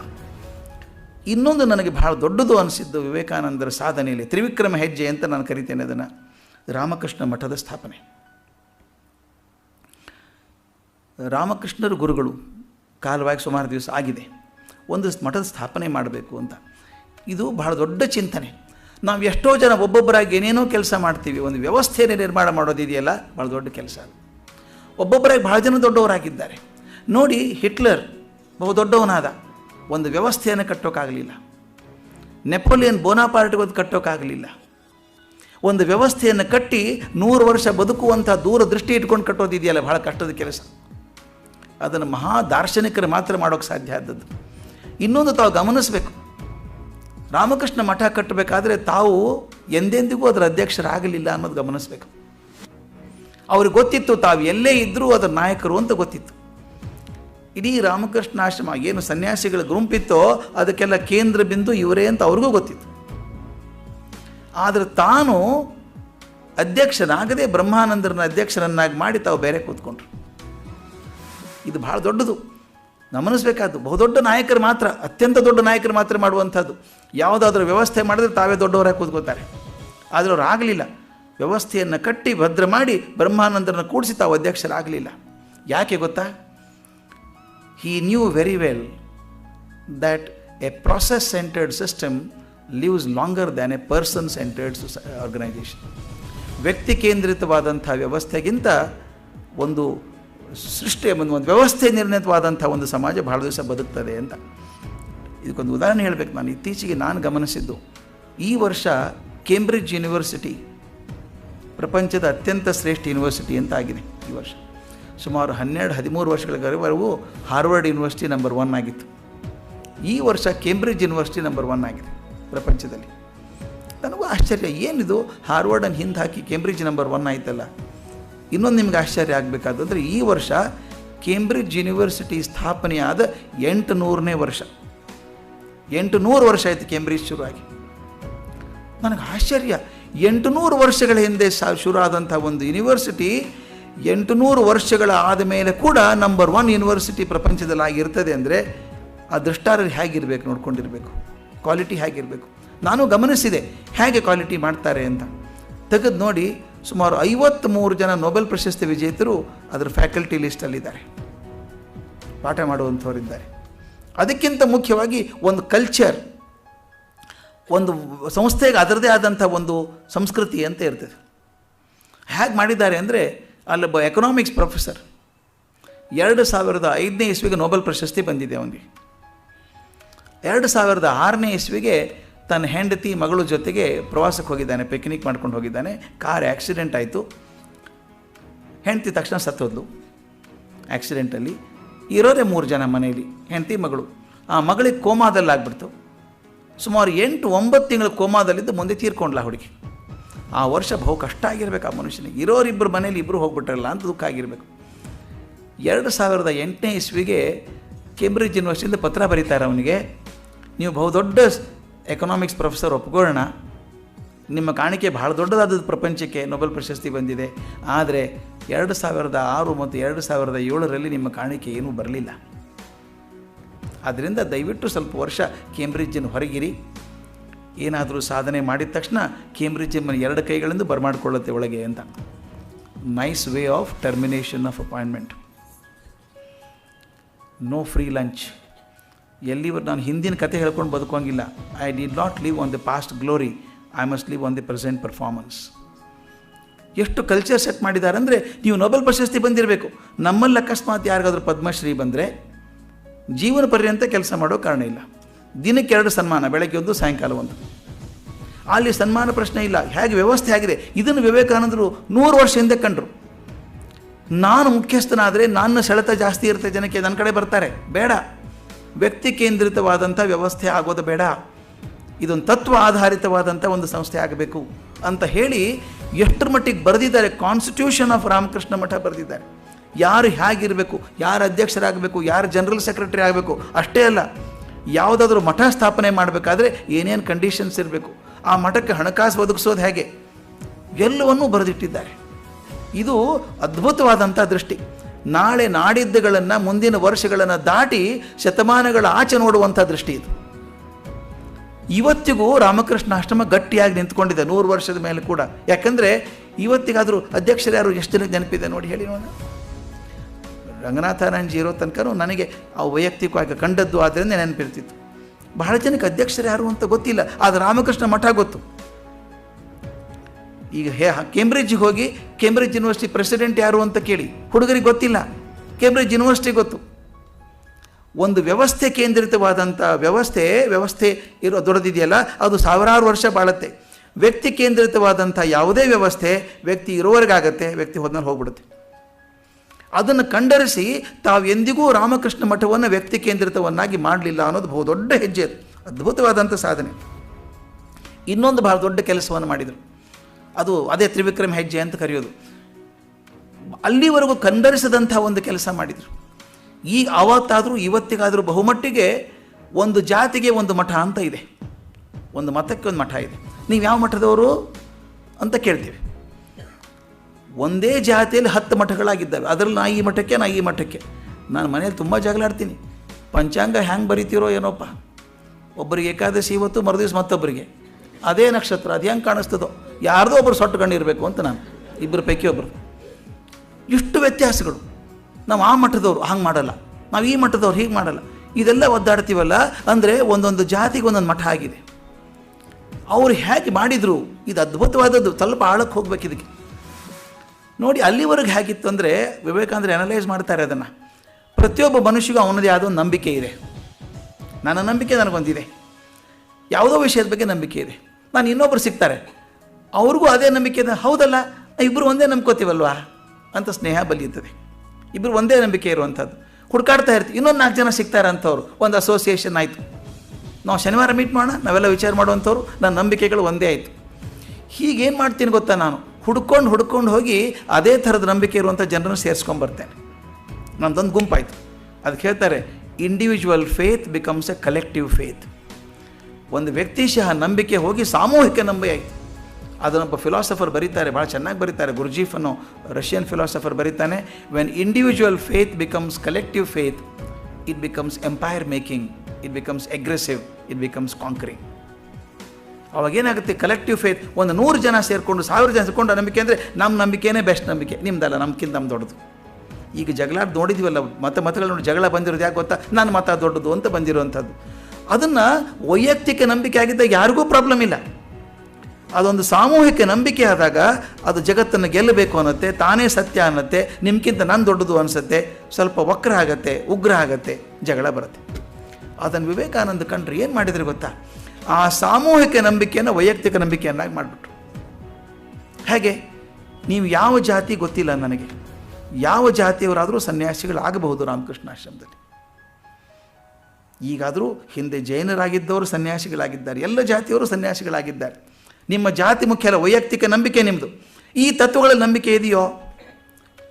ಇನ್ನೊಂದು ನನಗೆ ಭಾಳ ದೊಡ್ಡದು ಅನಿಸಿದ್ದು ವಿವೇಕಾನಂದರ ಸಾಧನೆಯಲ್ಲಿ ತ್ರಿವಿಕ್ರಮ ಹೆಜ್ಜೆ ಅಂತ ನಾನು ಕರಿತೇನೆ ಅದನ್ನು. ರಾಮಕೃಷ್ಣ ಮಠದ ಸ್ಥಾಪನೆ. ರಾಮಕೃಷ್ಣರು ಗುರುಗಳು ಕಾಲವಾಗಿ ಸುಮಾರು ದಿವಸ ಆಗಿದೆ. ಒಂದು ಮಠದ ಸ್ಥಾಪನೆ ಮಾಡಬೇಕು ಅಂತ. ಇದು ಬಹಳ ದೊಡ್ಡ ಚಿಂತನೆ. ನಾವು ಎಷ್ಟೋ ಜನ ಒಬ್ಬೊಬ್ಬರಾಗಿ ಏನೇನೋ ಕೆಲಸ ಮಾಡ್ತೀವಿ, ಒಂದು ವ್ಯವಸ್ಥೆಯನ್ನು ನಿರ್ಮಾಣ ಮಾಡೋದಿದೆಯಲ್ಲ ಭಾಳ ದೊಡ್ಡ ಕೆಲಸ ಅದು. ಒಬ್ಬೊಬ್ಬರಾಗಿ ಭಾಳ ಜನ ದೊಡ್ಡವರಾಗಿದ್ದಾರೆ. ನೋಡಿ ಹಿಟ್ಲರ್ ಬಹು ದೊಡ್ಡವನಾದ, ಒಂದು ವ್ಯವಸ್ಥೆಯನ್ನು ಕಟ್ಟೋಕ್ಕಾಗಲಿಲ್ಲ ನೆಪೋಲಿಯನ್ ಬೋನಾಪಾರ್ಟ್ಗೆ ಒಂದು ಕಟ್ಟೋಕ್ಕಾಗಲಿಲ್ಲ ಒಂದು ವ್ಯವಸ್ಥೆಯನ್ನು ಕಟ್ಟಿ ನೂರು ವರ್ಷ ಬದುಕುವಂಥ ದೂರ ದೃಷ್ಟಿ ಇಟ್ಕೊಂಡು ಕಟ್ಟೋದಿದೆಯಲ್ಲ, ಬಹಳ ಕಷ್ಟದ ಕೆಲಸ. ಅದನ್ನು ಮಹಾ ದಾರ್ಶನಿಕರು ಮಾತ್ರ ಮಾಡೋಕ್ಕೆ ಸಾಧ್ಯ ಆದದ್ದು. ಇನ್ನೊಂದು ತಾವು ಗಮನಿಸಬೇಕು. ರಾಮಕೃಷ್ಣ ಮಠ ಕಟ್ಟಬೇಕಾದ್ರೆ ತಾವು ಎಂದೆಂದಿಗೂ ಅದರ ಅಧ್ಯಕ್ಷರಾಗಲಿಲ್ಲ ಅನ್ನೋದು ಗಮನಿಸಬೇಕು. ಅವ್ರಿಗೆ ಗೊತ್ತಿತ್ತು, ತಾವು ಎಲ್ಲೇ ಇದ್ದರೂ ಅದರ ನಾಯಕರು ಅಂತ ಗೊತ್ತಿತ್ತು. ಇಡೀ ರಾಮಕೃಷ್ಣ ಆಶ್ರಮ ಏನು ಸನ್ಯಾಸಿಗಳ ಗುಂಪಿತ್ತೋ ಅದಕ್ಕೆಲ್ಲ ಕೇಂದ್ರ ಬಿಂದು ಇವರೇ ಅಂತ ಅವ್ರಿಗೂ ಗೊತ್ತಿತ್ತು. ಆದರೆ ತಾನು ಅಧ್ಯಕ್ಷನಾಗದೇ ಬ್ರಹ್ಮಾನಂದರನ್ನ ಅಧ್ಯಕ್ಷರನ್ನಾಗಿ ಮಾಡಿ ತಾವು ಬೇರೆ ಕೂತ್ಕೊಂಡ್ರು. ಇದು ಭಾಳ ದೊಡ್ಡದು. ಗಮನಿಸಬೇಕಾದ್ದು ಬಹುದೊಡ್ಡ ನಾಯಕರು ಮಾತ್ರ, ಅತ್ಯಂತ ದೊಡ್ಡ ನಾಯಕರು ಮಾತ್ರ ಮಾಡುವಂಥದ್ದು. ಯಾವುದಾದ್ರೂ ವ್ಯವಸ್ಥೆ ಮಾಡಿದ್ರೆ ತಾವೇ ದೊಡ್ಡವರಾಗಿ ಕೂತ್ಕೋತಾರೆ ಆದರೆ ಅವ್ರು ಆಗಲಿಲ್ಲ. ವ್ಯವಸ್ಥೆಯನ್ನು ಕಟ್ಟಿ ಭದ್ರ ಮಾಡಿ ಬ್ರಹ್ಮಾನಂದರನ್ನ ಕೂಡಿಸಿ ತಾವು ಅಧ್ಯಕ್ಷರಾಗಲಿಲ್ಲ. ಯಾಕೆ ಗೊತ್ತಾ? He knew very well that a process centred system lives longer than a person centred organisation ವ್ಯಕ್ತಿ ಕೇಂದ್ರಿತವಾದಂಥ ವ್ಯವಸ್ಥೆಗಿಂತ ಒಂದು ಸೃಷ್ಟಿ ಎಂಬ ಒಂದು ವ್ಯವಸ್ಥೆ ನಿರ್ಣಿತವಾದಂಥ ಒಂದು ಸಮಾಜ ಭಾಳ ದಿವಸ ಬದುಕ್ತದೆ ಅಂತ. ಇದಕ್ಕೊಂದು ಉದಾಹರಣೆ ಹೇಳಬೇಕು ನಾನು. ಇತ್ತೀಚೆಗೆ ನಾನು ಗಮನಿಸಿದ್ದು, ಈ ವರ್ಷ ಕೇಂಬ್ರಿಡ್ಜ್ ಯೂನಿವರ್ಸಿಟಿ ಪ್ರಪಂಚದ ಅತ್ಯಂತ ಶ್ರೇಷ್ಠ ಯೂನಿವರ್ಸಿಟಿ ಅಂತ ಆಗಿದೆ ಈ ವರ್ಷ. ಸುಮಾರು ಹನ್ನೆರಡು, ಹದಿಮೂರು ವರ್ಷಗಳವರೆಗೂ ಹಾರ್ವರ್ಡ್ ಯೂನಿವರ್ಸಿಟಿ ನಂಬರ್ ಒನ್ ಆಗಿತ್ತು. ಈ ವರ್ಷ ಕೇಂಬ್ರಿಡ್ಜ್ ಯೂನಿವರ್ಸಿಟಿ ನಂಬರ್ ಒನ್ ಆಗಿದೆ ಪ್ರಪಂಚದಲ್ಲಿ. ನನಗೂ ಆಶ್ಚರ್ಯ, ಏನಿದು? ಹಾರ್ವರ್ಡನ್ನು ಹಿಂದೆ ಹಾಕಿ ಕೇಂಬ್ರಿಡ್ಜ್ ನಂಬರ್ ಒನ್ ಆಯ್ತಲ್ಲ. ಇನ್ನೊಂದು ನಿಮ್ಗೆ ಆಶ್ಚರ್ಯ ಆಗಬೇಕಾದ್ರೆ ಈ ವರ್ಷ ಕೇಂಬ್ರಿಡ್ಜ್ ಯೂನಿವರ್ಸಿಟಿ ಸ್ಥಾಪನೆಯಾದ ಎಂಟು ನೂರನೇ ವರ್ಷ. ಎಂಟು ನೂರು ವರ್ಷ ಆಯಿತು ಕೇಂಬ್ರಿಡ್ಜ್ ಶುರುವಾಗಿ. ನನಗೆ ಆಶ್ಚರ್ಯ. ಎಂಟುನೂರು ವರ್ಷಗಳ ಹಿಂದೆ ಸಾ ಶುರುವಾದಂಥ ಒಂದು ಯೂನಿವರ್ಸಿಟಿ ಎಂಟುನೂರು ವರ್ಷಗಳ ಆದ ಮೇಲೆ ಕೂಡ ನಂಬರ್ ಒನ್ ಯೂನಿವರ್ಸಿಟಿ ಪ್ರಪಂಚದಲ್ಲಿ ಆಗಿರ್ತದೆ ಅಂದರೆ ಆ ದೃಷ್ಟಾರ ಹೇಗಿರಬೇಕು ನೋಡ್ಕೊಂಡಿರಬೇಕು. ಕ್ವಾಲಿಟಿ ಹೇಗಿರಬೇಕು. ನಾನು ಗಮನಿಸಿದೆ. ಹೇಗೆ ಕ್ವಾಲಿಟಿ ಮಾಡ್ತಾರೆ ಅಂತ. ತೆಗೆದು ನೋಡಿ ಸುಮಾರು ಐವತ್ತ್ಮೂರು ಜನ ನೊಬೆಲ್ ಪ್ರಶಸ್ತಿ ವಿಜೇತರು ಅದರ ಫ್ಯಾಕಲ್ಟಿ ಲಿಸ್ಟಲ್ಲಿದ್ದಾರೆ ಪಾಠ ಮಾಡುವಂಥವರಿದ್ದಾರೆ. ಅದಕ್ಕಿಂತ ಮುಖ್ಯವಾಗಿ ಒಂದು ಕಲ್ಚರ್ ಒಂದು ಸಂಸ್ಥೆಗೆ ಅದರದೇ ಆದಂಥ ಒಂದು ಸಂಸ್ಕೃತಿ ಅಂತ ಇರ್ತದೆ. ಹೇಗೆ ಮಾಡಿದ್ದಾರೆ ಅಂದರೆ ಅಲ್ಲೊಬ್ಬ ಎಕನಾಮಿಕ್ಸ್ ಪ್ರೊಫೆಸರ್ ಎರಡು ಸಾವಿರದ ಐದನೇ ಇಸ್ವಿಗೆ ನೊಬೆಲ್ ಪ್ರಶಸ್ತಿ ಬಂದಿದೆ ಅವನಿಗೆ. ಎರಡು ಸಾವಿರದ ಆರನೇ ಇಸ್ವಿಗೆ ತನ್ನ ಹೆಂಡತಿ ಮಗಳ ಜೊತೆಗೆ ಪ್ರವಾಸಕ್ಕೆ ಹೋಗಿದ್ದಾನೆ ಪಿಕ್ನಿಕ್ ಮಾಡ್ಕೊಂಡು ಹೋಗಿದ್ದಾನೆ. ಕಾರ್ ಆ್ಯಕ್ಸಿಡೆಂಟ್ ಆಯಿತು. ಹೆಂಡತಿ ತಕ್ಷಣ ಸತ್ತೋದ್ಲು. ಆ್ಯಕ್ಸಿಡೆಂಟಲ್ಲಿ ಇರೋದೇ ಮೂರು ಜನ ಮನೆಯಲ್ಲಿ, ಹೆಂಡತಿ ಮಗಳು. ಆ ಮಗಳಿಗೆ ಕೋಮಾದಲ್ಲಿ ಆಗ್ಬಿಡ್ತು. ಸುಮಾರು ಎಂಟು, ಒಂಬತ್ತು ತಿಂಗಳ ಕೋಮಾದಲ್ಲಿದ್ದು ಮುಂದೆ ತೀರ್ಕೊಂಡ್ಲ ಹುಡುಗಿ. ಆ ವರ್ಷ ಬಹು ಕಷ್ಟ ಆಗಿರ್ಬೇಕು ಆ ಮನುಷ್ಯನಿಗೆ. ಇರೋರಿಬ್ಬರು ಮನೇಲಿ ಇಬ್ಬರು ಹೋಗ್ಬಿಟ್ರಲ್ಲ ಅಂತ ದುಃಖ ಆಗಿರಬೇಕು. ಎರಡು ಸಾವಿರದ ಎಂಟನೇ ಇಸ್ವಿಗೆ ಕೇಂಬ್ರಿಡ್ಜ್ ಯೂನಿವರ್ಸಿಟಿಯಿಂದ ಪತ್ರ ಬರೀತಾರೆ ಅವನಿಗೆ ನೀವು ಬಹುದೊಡ್ಡ ಎಕನಾಮಿಕ್ಸ್ ಪ್ರೊಫೆಸರ್ ಒಪ್ಕೊಳ್ಳೋಣ ನಿಮ್ಮ ಕಾಣಿಕೆ ಬಹಳ ದೊಡ್ಡದಾದ ಪ್ರಪಂಚಕ್ಕೆ ನೊಬೆಲ್ ಪ್ರಶಸ್ತಿ ಬಂದಿದೆ. ಆದರೆ ಎರಡು ಸಾವಿರದ ಆರು ಮತ್ತು ಎರಡು ಸಾವಿರದ ಏಳರಲ್ಲಿ ನಿಮ್ಮ ಕಾಣಿಕೆ ಏನೂ ಬರಲಿಲ್ಲ. ಆದ್ದರಿಂದ ದಯವಿಟ್ಟು ಸ್ವಲ್ಪ ವರ್ಷ ಕೇಂಬ್ರಿಡ್ಜನ್ನು ಹೊರಗಿರಿ. ಏನಾದರೂ ಸಾಧನೆ ಮಾಡಿದ ತಕ್ಷಣ ಕೇಂಬ್ರಿಡ್ಜ್ ಎರಡು ಕೈಗಳಿಂದ ಬರಮಾಡಿಕೊಳ್ಳುತ್ತೆ ಒಳಗೆ ಅಂತ. Nice way of termination of appointment no free lunch ಎಲ್ಲಿವರೆಗೆ ನಾನು ಹಿಂದಿನ ಕತೆ ಹೇಳ್ಕೊಂಡು ಬದುಕೋಂಗಿಲ್ಲ I did not live on the past glory I must live on the present performance ಎಷ್ಟು ಕಲ್ಚರ್ ಸೆಟ್ ಮಾಡಿದ್ದಾರೆ ಅಂದರೆ ನೀವು ನೊಬೆಲ್ ಪ್ರಶಸ್ತಿ ಬಂದಿರಬೇಕು. ನಮ್ಮಲ್ಲಿ ಅಕಸ್ಮಾತ್ ಯಾರಿಗಾದ್ರೂ ಪದ್ಮಶ್ರೀ ಬಂದರೆ ಜೀವನ ಪರ್ಯಂತ ಕೆಲಸ ಮಾಡೋ ಕಾರಣ ಇಲ್ಲ. ದಿನಕ್ಕೆ ಎರಡು ಸನ್ಮಾನ, ಬೆಳಗ್ಗೆ ಒಂದು, ಸಾಯಂಕಾಲ ಒಂದು. ಅಲ್ಲಿ ಸನ್ಮಾನ ಪ್ರಶ್ನೆ ಇಲ್ಲ. ಹೇಗೆ ವ್ಯವಸ್ಥೆ ಆಗಿದೆ? ಇದನ್ನು ವಿವೇಕಾನಂದರು ನೂರು ವರ್ಷ ಹಿಂದೆ ಕಂಡರು. ನಾನು ಮುಖ್ಯಸ್ಥನಾದರೆ ನನ್ನ ಸೆಳೆತ ಜಾಸ್ತಿ ಇರುತ್ತೆ ಜನಕ್ಕೆ, ನನ್ನ ಕಡೆ ಬರ್ತಾರೆ. ಬೇಡ. ವ್ಯಕ್ತಿ ಕೇಂದ್ರಿತವಾದಂಥ ವ್ಯವಸ್ಥೆ ಆಗೋದು ಬೇಡ. ಇದೊಂದು ತತ್ವ ಆಧಾರಿತವಾದಂಥ ಒಂದು ಸಂಸ್ಥೆ ಆಗಬೇಕು ಅಂತ ಹೇಳಿ ಎಷ್ಟರ ಮಟ್ಟಿಗೆ ಬರೆದಿದ್ದಾರೆ ಕಾನ್ಸ್ಟಿಟ್ಯೂಷನ್ ಆಫ್ ರಾಮಕೃಷ್ಣ ಮಠ ಬರೆದಿದ್ದಾರೆ. ಯಾರು ಹೇಗಿರಬೇಕು, ಯಾರು ಅಧ್ಯಕ್ಷರಾಗಬೇಕು, ಯಾರು ಜನರಲ್ ಸೆಕ್ರೆಟರಿ ಆಗಬೇಕು, ಅಷ್ಟೇ ಅಲ್ಲ, ಯಾವುದಾದ್ರೂ ಮಠ ಸ್ಥಾಪನೆ ಮಾಡಬೇಕಾದ್ರೆ ಏನೇನು ಕಂಡೀಷನ್ಸ್ ಇರಬೇಕು, ಆ ಮಠಕ್ಕೆ ಹಣಕಾಸು ಒದಗಿಸೋದು ಹೇಗೆ? ಎಲ್ಲವನ್ನೂ ಬರೆದಿಟ್ಟಿದ್ದಾರೆ. ಇದು ಅದ್ಭುತವಾದಂಥ ದೃಷ್ಟಿ. ನಾಳೆ ನಾಡಿದ್ದುಗಳನ್ನು ಮುಂದಿನ ವರ್ಷಗಳನ್ನು ದಾಟಿ ಶತಮಾನಗಳ ಆಚೆ ನೋಡುವಂಥ ದೃಷ್ಟಿ ಇದು. ಇವತ್ತಿಗೂ ರಾಮಕೃಷ್ಣ ಆಶ್ರಮ ಗಟ್ಟಿಯಾಗಿ ನಿಂತ್ಕೊಂಡಿದೆ, ನೂರು ವರ್ಷದ ಮೇಲೆ ಕೂಡ. ಯಾಕಂದರೆ ಇವತ್ತಿಗಾದರೂ ಅಧ್ಯಕ್ಷರು ಯಾರು ಎಷ್ಟು ಜನಕ್ಕೆ ನೆನಪಿದೆ ನೋಡಿ ಹೇಳಿ ನೋಡೋಣ ರಂಗನಾಥಾನಂಜಿ ಇರೋ ತನಕ ನನಗೆ ಆ ವೈಯಕ್ತಿಕವಾಗಿ ಕಂಡದ್ದು ಆದ್ದರಿಂದ ನೆನಪಿರ್ತಿತ್ತು. ಬಹಳ ಜನಕ್ಕೆ ಅಧ್ಯಕ್ಷರು ಯಾರು ಅಂತ ಗೊತ್ತಿಲ್ಲ, ಆದರೆ ರಾಮಕೃಷ್ಣ ಮಠ ಗೊತ್ತು. ಈಗ ಹೇ ಕೇಂಬ್ರಿಡ್ಜಿಗೆ ಹೋಗಿ ಕೇಂಬ್ರಿಡ್ಜ್ ಯೂನಿವರ್ಸಿಟಿ ಪ್ರೆಸಿಡೆಂಟ್ ಯಾರು ಅಂತ ಕೇಳಿ, ಹುಡುಗರಿಗೆ ಗೊತ್ತಿಲ್ಲ. ಕೇಂಬ್ರಿಡ್ಜ್ ಯೂನಿವರ್ಸಿಟಿ ಗೊತ್ತು. ಒಂದು ವ್ಯವಸ್ಥೆ ಕೇಂದ್ರಿತವಾದಂಥ ವ್ಯವಸ್ಥೆ ವ್ಯವಸ್ಥೆ ಇರೋ ದೊಡ್ಡದಿದೆಯಲ್ಲ, ಅದು ಸಾವಿರಾರು ವರ್ಷ ಬಾಳುತ್ತೆ. ವ್ಯಕ್ತಿ ಕೇಂದ್ರಿತವಾದಂಥ ಯಾವುದೇ ವ್ಯವಸ್ಥೆ, ವ್ಯಕ್ತಿ ಇರೋವರೆಗಾಗತ್ತೆ ವ್ಯಕ್ತಿ ಹೋದ್ಮೇಲೆ ಹೋಗ್ಬಿಡುತ್ತೆ. ಅದನ್ನು ಕಂಡರಿಸಿ, ತಾವು ಎಂದಿಗೂ ರಾಮಕೃಷ್ಣ ಮಠವನ್ನು ವ್ಯಕ್ತಿ ಕೇಂದ್ರಿತವನ್ನಾಗಿ ಮಾಡಲಿಲ್ಲ ಅನ್ನೋದು ಬಹುದೊಡ್ಡ ಹೆಜ್ಜೆ ಅದು. ಅದ್ಭುತವಾದಂಥ ಸಾಧನೆ. ಇನ್ನೊಂದು ಬಹಳ ದೊಡ್ಡ ಕೆಲಸವನ್ನು ಮಾಡಿದರು. ಅದು ಅದೇ ತ್ರಿವಿಕ್ರಮ ಹೆಜ್ಜೆ ಅಂತ ಕರೆಯೋದು. ಅಲ್ಲಿವರೆಗೂ ಕಂಡರಿಸದಂಥ ಒಂದು ಕೆಲಸ ಮಾಡಿದರು. ಈ ಅವತ್ತಾದರೂ ಇವತ್ತಿಗಾದರೂ ಬಹುಮಟ್ಟಿಗೆ ಒಂದು ಜಾತಿಗೆ ಒಂದು ಮಠ ಅಂತ ಇದೆ. ಒಂದು ಮತಕ್ಕೆ ಒಂದು ಮಠ ಇದೆ. ನೀವು ಯಾವ ಮಠದವರು ಅಂತ ಕೇಳ್ತೀವಿ. ಒಂದೇ ಜಾತಿಯಲ್ಲಿ ಹತ್ತು ಮಠಗಳಾಗಿದ್ದಾವೆ. ಅದರಲ್ಲಿ ನಾ ಈ ಮಠಕ್ಕೆ, ನಾ ಈ ಮಠಕ್ಕೆ. ನಾನು ಮನೇಲಿ ತುಂಬ ಜಗಳಾಡ್ತೀನಿ. ಪಂಚಾಂಗ ಹ್ಯಾಂಗೆ ಬರೀತೀರೋ ಏನೋಪ್ಪ. ಒಬ್ಬರಿಗೆ ಏಕಾದಶಿ ಇವತ್ತು, ಮರುದಿವ್ಸ ಮತ್ತೊಬ್ಬರಿಗೆ. ಅದೇ ನಕ್ಷತ್ರ, ಅದು ಹೆಂಗೆ ಕಾಣಿಸ್ತದೋ. ಯಾರ್ದೋ ಒಬ್ಬರು ಸೊಟ್ಟು ಇರಬೇಕು ಅಂತ ನಾನು. ಇಬ್ಬರು ಪೈಕಿ ಒಬ್ಬರು ಇಷ್ಟು ವ್ಯತ್ಯಾಸಗಳು. ನಾವು ಆ ಮಠದವರು ಹಂಗೆ ಮಾಡಲ್ಲ. ನಾವು ಈ ಮಟ್ಟದವ್ರು ಹೀಗೆ ಮಾಡಲ್ಲ. ಇದೆಲ್ಲ ಒದ್ದಾಡ್ತೀವಲ್ಲ, ಅಂದರೆ ಒಂದೊಂದು ಜಾತಿಗೆ ಒಂದೊಂದು ಮಠ ಆಗಿದೆ. ಅವ್ರು ಹೇಗೆ ಮಾಡಿದರು, ಇದು ಅದ್ಭುತವಾದದ್ದು. ಸ್ವಲ್ಪ ಆಳಕ್ಕೆ ಹೋಗ್ಬೇಕು ಇದಕ್ಕೆ. ನೋಡಿ, ಅಲ್ಲಿವರೆಗೆ ಹೇಗಿತ್ತು ಅಂದರೆ, ವಿವೇಕಾನಂದರು ಅನಲೈಸ್ ಮಾಡ್ತಾರೆ ಅದನ್ನು. ಪ್ರತಿಯೊಬ್ಬ ಮನುಷ್ಯಗೂ ಅವನದೇ ಆದ ಒಂದು ನಂಬಿಕೆ ಇದೆ. ನನ್ನ ನಂಬಿಕೆ ನನಗೊಂದಿದೆ. ಯಾವುದೋ ವಿಷಯದ ಬಗ್ಗೆ ನಂಬಿಕೆ ಇದೆ. ನಾನು ಇನ್ನೊಬ್ಬರು ಸಿಗ್ತಾರೆ. ಅವ್ರಿಗೂ ಅದೇ ನಂಬಿಕೆ ಇದೆ. ಹೌದಲ್ಲ? ಇಬ್ಬರು ಒಂದೇ ನಂಬ್ಕೋತೀವಲ್ವಾ? ಅಂತ ಸ್ನೇಹ ಬಲಿಯುತ್ತದೆ ಇಬ್ಬರು ಒಂದೇ ನಂಬಿಕೆ ಇರುವಂಥದ್ದು. ಹುಡ್ಕಾಡ್ತಾ ಇರ್ತೀವಿ. ಇನ್ನೊಂದು ನಾಲ್ಕು ಜನ ಸಿಗ್ತಾರೆ ಅಂಥವ್ರು ಒಂದು ಅಸೋಸಿಯೇಷನ್ ಆಯಿತು. ನಾವು ಶನಿವಾರ ಮೀಟ್ ಮಾಡೋಣ, ನಾವೆಲ್ಲ ವಿಚಾರ ಮಾಡುವಂಥವ್ರು. ನನ್ನ ನಂಬಿಕೆಗಳು ಒಂದೇ ಆಯಿತು. ಹೀಗೇನು ಮಾಡ್ತೀನಿ ಗೊತ್ತಾ ನಾನು? ಹುಡ್ಕೊಂಡು ಹುಡ್ಕೊಂಡು ಹೋಗಿ ಅದೇ ಥರದ ನಂಬಿಕೆ ಇರುವಂಥ ಜನರನ್ನು ಸೇರಿಸ್ಕೊಂಬರ್ತೇನೆ. ನಂದೊಂದು ಗುಂಪಾಯಿತು. ಅದಕ್ಕೆ ಹೇಳ್ತಾರೆ individual faith becomes a collective faith ಒಂದು ವ್ಯಕ್ತಿಶಃ ನಂಬಿಕೆ ಹೋಗಿ ಸಾಮೂಹಿಕ ನಂಬಿಕೆ ಆಯಿತು. ಅದನ್ನೊಬ್ಬ ಫಿಲಾಸಫರ್ ಬರೀತಾರೆ ಭಾಳ ಚೆನ್ನಾಗಿ ಬರೀತಾರೆ. ಗುರ್ಜೀಫ್ ಅನ್ನೋ ರಷ್ಯನ್ ಫಿಲಾಸಫರ್ ಬರೀತಾನೆ when individual faith becomes collective faith it becomes empire making it becomes aggressive it becomes concrete ಅವಾಗ ಏನಾಗುತ್ತೆ? ಕಲೆಕ್ಟಿವ್ ಫೇತ್ ಒಂದು ನೂರು ಜನ ಸೇರಿಕೊಂಡು, ಸಾವಿರ ಜನ ಸೇರಿಕೊಂಡು ನಂಬಿಕೆ ಅಂದರೆ ನಮ್ಮ ನಂಬಿಕೆನೇ ಬೆಸ್ಟ್ ನಂಬಿಕೆ. ನಿಮ್ದಲ್ಲ ನಮ್ಗಿಂತ ನಮ್ಮ ದೊಡ್ಡದು. ಈಗ ಜಗಳಾಡ್ ನೋಡಿದ್ವಲ್ಲ, ಮತ್ತೆ ಮತಗಳು ನೋಡಿ ಜಗಳ ಬಂದಿರೋದು ಯಾಕೆ ಗೊತ್ತಾ? ನಾನು ಮತ ದೊಡ್ಡದು ಅಂತ ಬಂದಿರುವಂಥದ್ದು. ಅದನ್ನು ವೈಯಕ್ತಿಕ ನಂಬಿಕೆ ಆಗಿದ್ದಾಗ ಯಾರಿಗೂ ಪ್ರಾಬ್ಲಮ್ ಇಲ್ಲ. ಅದೊಂದು ಸಾಮೂಹಿಕ ನಂಬಿಕೆ ಆದಾಗ ಅದು ಜಗತ್ತನ್ನು ಗೆಲ್ಲಬೇಕು ಅನ್ನತ್ತೆ, ತಾನೇ ಸತ್ಯ ಅನ್ನತ್ತೆ, ನಿಮ್ಗಿಂತ ನನ್ನ ದೊಡ್ಡದು ಅನಿಸುತ್ತೆ, ಸ್ವಲ್ಪ ವಕ್ರ ಆಗತ್ತೆ, ಉಗ್ರ ಆಗತ್ತೆ, ಜಗಳ ಬರುತ್ತೆ. ಅದನ್ನು ವಿವೇಕಾನಂದ ಕಂಡ್ರೆ ಏನು ಮಾಡಿದ್ರೆ ಗೊತ್ತಾ? ಆ ಸಾಮೂಹಿಕ ನಂಬಿಕೆಯನ್ನು ವೈಯಕ್ತಿಕ ನಂಬಿಕೆಯನ್ನಾಗಿ ಮಾಡಿಬಿಟ್ರು. ಹೇಗೆ? ನೀವು ಯಾವ ಜಾತಿ ಗೊತ್ತಿಲ್ಲ ನನಗೆ. ಯಾವ ಜಾತಿಯವರಾದರೂ ಸನ್ಯಾಸಿಗಳಾಗಬಹುದು ರಾಮಕೃಷ್ಣ ಆಶ್ರಮದಲ್ಲಿ ಈಗಾದರೂ ಹಿಂದೆ ಜೈನರಾಗಿದ್ದವರು ಸನ್ಯಾಸಿಗಳಾಗಿದ್ದಾರೆ, ಎಲ್ಲ ಜಾತಿಯವರು ಸನ್ಯಾಸಿಗಳಾಗಿದ್ದಾರೆ. ನಿಮ್ಮ ಜಾತಿ ಮುಖ್ಯ ಅಲ್ಲ, ವೈಯಕ್ತಿಕ ನಂಬಿಕೆ ನಿಮ್ಮದು ಈ ತತ್ವಗಳ ನಂಬಿಕೆ ಇದೆಯೋ?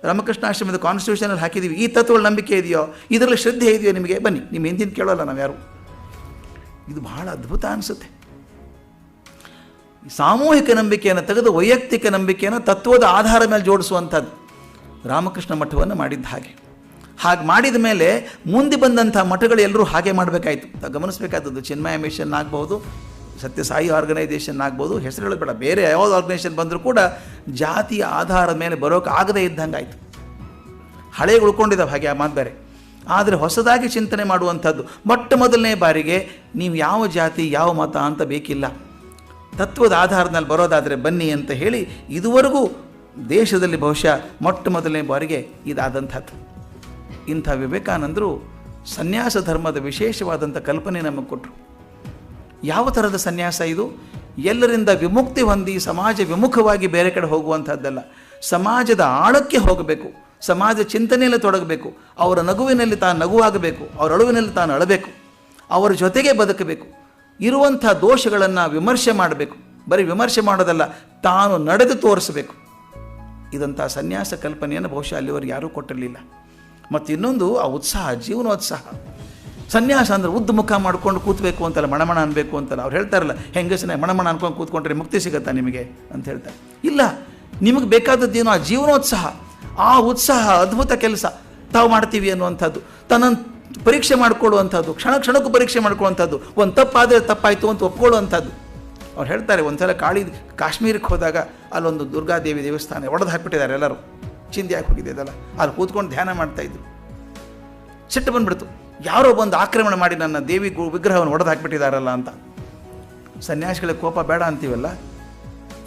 ರಾಮಕೃಷ್ಣ ಆಶ್ರಮದ ಕಾನ್ಸ್ಟಿಟ್ಯೂಷನಲ್ಲಿ ಹಾಕಿದ್ದೀವಿ ಈ ತತ್ವಗಳ ನಂಬಿಕೆ ಇದೆಯೋ? ಇದರಲ್ಲಿ ಶ್ರದ್ಧೆ ಇದೆಯೋ ನಿಮಗೆ? ಬನ್ನಿ, ನಿಮ್ಮ ಹಿಂದಿನ ಕೇಳೋಲ್ಲ ನಾವು ಯಾರು ಇದು ಬಹಳ ಅದ್ಭುತ ಅನಿಸುತ್ತೆ. ಸಾಮೂಹಿಕ ನಂಬಿಕೆಯನ್ನು ತೆಗೆದು ವೈಯಕ್ತಿಕ ನಂಬಿಕೆಯನ್ನು ತತ್ವದ ಆಧಾರ ಮೇಲೆ ಜೋಡಿಸುವಂಥದ್ದು ರಾಮಕೃಷ್ಣ ಮಠವನ್ನು ಮಾಡಿದ್ದ ಹಾಗೆ. ಹಾಗೆ ಮಾಡಿದ ಮೇಲೆ ಮುಂದೆ ಬಂದಂಥ ಮಠಗಳು ಎಲ್ಲರೂ ಹಾಗೆ ಮಾಡಬೇಕಾಯಿತು. ಗಮನಿಸಬೇಕಾದದ್ದು ಚಿನ್ಮಯ ಮಿಷನ್ ಆಗ್ಬೋದು ಸತ್ಯಸಾಯಿ ಆರ್ಗನೈಸೇಷನ್ ಆಗ್ಬೋದು ಹೆಸರು ಹೇಳಬೇಡ ಬೇರೆ ಯಾವ್ದು ಆರ್ಗನೈಸೇಷನ್ ಬಂದರೂ ಕೂಡ ಜಾತಿಯ ಆಧಾರದ ಮೇಲೆ ಬರೋಕೆ ಆಗದೇ ಇದ್ದಂಗೆ ಆಯಿತು ಹಳೆ ಉಳ್ಕೊಂಡಿದ್ದಾವೆ ಹಾಗೆ ಆ ಮಾತು ಬೇರೆ ಆದರೆ ಹೊಸದಾಗಿ ಚಿಂತನೆ ಮಾಡುವಂಥದ್ದು ಮೊಟ್ಟ ಮೊದಲನೇ ಬಾರಿಗೆ ನೀವು ಯಾವ ಜಾತಿ, ಯಾವ ಮತ ಅಂತ ಬೇಕಿಲ್ಲ. ತತ್ವದ ಆಧಾರದಲ್ಲಿ ಬರೋದಾದರೆ ಬನ್ನಿ ಅಂತ ಹೇಳಿ ಇದುವರೆಗೂ ದೇಶದಲ್ಲಿ ಬಹುಶಃ ಮೊಟ್ಟ ಮೊದಲನೇ ಬಾರಿಗೆ ಇದಾದಂಥದ್ದು. ಇಂಥ ವಿವೇಕಾನಂದರು ಸನ್ಯಾಸ ಧರ್ಮದ ವಿಶೇಷವಾದಂಥ ಕಲ್ಪನೆ ನಮಗೆ ಕೊಟ್ಟರು ಯಾವ ಥರದ ಸನ್ಯಾಸ ಇದು? ಎಲ್ಲರಿಂದ ವಿಮುಕ್ತಿ ಹೊಂದಿ ಸಮಾಜ ವಿಮುಖವಾಗಿ ಬೇರೆ ಕಡೆ ಹೋಗುವಂಥದ್ದಲ್ಲ ಸಮಾಜದ ಆಳಕ್ಕೆ ಹೋಗಬೇಕು. ಸಮಾಜ ಚಿಂತನೆಯಲ್ಲಿ ತೊಡಗಬೇಕು. ಅವರ ನಗುವಿನಲ್ಲಿ ತಾನು ನಗುವಾಗಬೇಕು. ಅವರ ಅಳುವಿನಲ್ಲಿ ತಾನು ಅಳಬೇಕು. ಅವರ ಜೊತೆಗೆ ಬದುಕಬೇಕು. ಇರುವಂಥ ದೋಷಗಳನ್ನು ವಿಮರ್ಶೆ ಮಾಡಬೇಕು. ಬರೀ ವಿಮರ್ಶೆ ಮಾಡೋದಲ್ಲ, ತಾನು ನಡೆದು ತೋರಿಸಬೇಕು. ಇದಂಥ ಸನ್ಯಾಸ ಕಲ್ಪನೆಯನ್ನು ಬಹುಶಃ ಅಲ್ಲಿವರೆಗೆ ಯಾರೂ ಕೊಟ್ಟಿರಲಿಲ್ಲ. ಮತ್ತು ಇನ್ನೊಂದು ಆ ಉತ್ಸಾಹ, ಜೀವನೋತ್ಸಾಹ. ಸನ್ಯಾಸ ಅಂದ್ರೆ ಉದ್ದ ಮುಖ ಮಾಡ್ಕೊಂಡು ಕೂತ್ಬೇಕು ಅಂತಲ್ಲ, ಮಣಮಣ ಅನ್ಬೇಕು ಅಂತಲ್ಲ. ಅವ್ರು ಹೇಳ್ತಾರಲ್ಲ ಹೆಂಗಸನೆ ಮಣಮಣ ಅನ್ಕೊಂಡು ಕೂತ್ಕೊಂಡ್ರೆ ಮುಕ್ತಿ ಸಿಗತ್ತಾ ನಿಮಗೆ? ಅಂತ ಹೇಳ್ತಾರೆ. ಇಲ್ಲ, ನಿಮಗೆ ಬೇಕಾದದ್ದೇನು ಆ ಜೀವನೋತ್ಸಾಹ. ಆ ಉತ್ಸಾಹ, ಅದ್ಭುತ ಕೆಲಸ. ತಾವು ಮಾಡ್ತೀವಿ ಅನ್ನುವಂಥದ್ದು. ತನ್ನ ಪರೀಕ್ಷೆ ಮಾಡ್ಕೊಳ್ಳುವಂಥದ್ದು. ಕ್ಷಣ ಕ್ಷಣಕ್ಕೂ ಪರೀಕ್ಷೆ ಮಾಡ್ಕೊಳ್ಳುವಂಥದ್ದು. ಒಂದು ತಪ್ಪಾದರೆ ತಪ್ಪಾಯಿತು ಅಂತ ಒಪ್ಕೊಳ್ಳುವಂಥದ್ದು. ಅವ್ರು ಹೇಳ್ತಾರೆ, ಒಂದ್ಸಲ ಕಾಳಿ, ಕಾಶ್ಮೀರಕ್ಕೆ ಹೋದಾಗ ಅಲ್ಲೊಂದು ದುರ್ಗಾದೇವಿ ದೇವಸ್ಥಾನ ಒಡೆದು ಹಾಕಿಬಿಟ್ಟಿದ್ದಾರೆ ಎಲ್ಲರೂ. ಚಿಂದಿ ಹಾಕಿ ಹೋಗಿದೆ ಅದಲ್ಲ ಅಲ್ಲಿ ಕೂತ್ಕೊಂಡು ಧ್ಯಾನ ಮಾಡ್ತಾಯಿದ್ರು ಸಿಟ್ಟು ಬಂದ್ಬಿಡ್ತು. ಯಾರೋ ಬಂದು ಆಕ್ರಮಣ ಮಾಡಿ ನನ್ನ ದೇವಿ ವಿಗ್ರಹವನ್ನು ಒಡೆದು ಹಾಕಿಬಿಟ್ಟಿದಾರಲ್ಲ ಅಂತ. ಸನ್ಯಾಸಿಗಳಿಗೆ ಕೋಪ ಬೇಡ ಅಂತೀವಲ್ಲ?